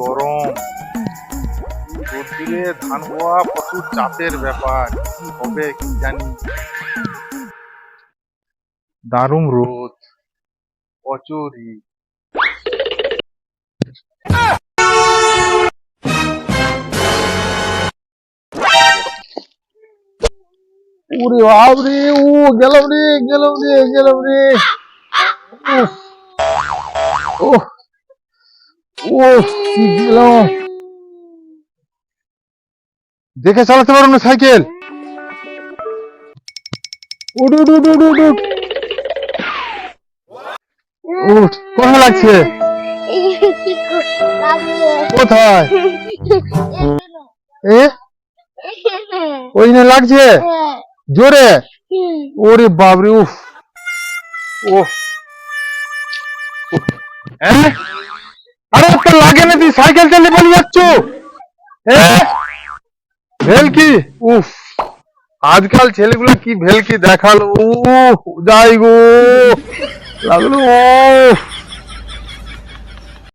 গরম। রোদ্দুরে ধান হওয়া প্রচুর চাপের ব্যাপার। কি হবে কি জানি। দারুণ রোদ। প্রচুরই ওরে বাবরে ও গেলাম রে গেলাম রে গেলাম রে। ওহ ও দেখে চালাতে পারো না সাইকেল। কোথায় লাগছে? কোথায়? এ? ওই না লাগছে? জোরে? ওরে বাবরে উফ। উফ। হ্যাঁ? সাইকেল চালিয়ে বলে যাচ্ছ? ভেলকি? উফ। আজকাল ছেলেগুলো কি ভেলকি দেখাল? যাই গো। লাগল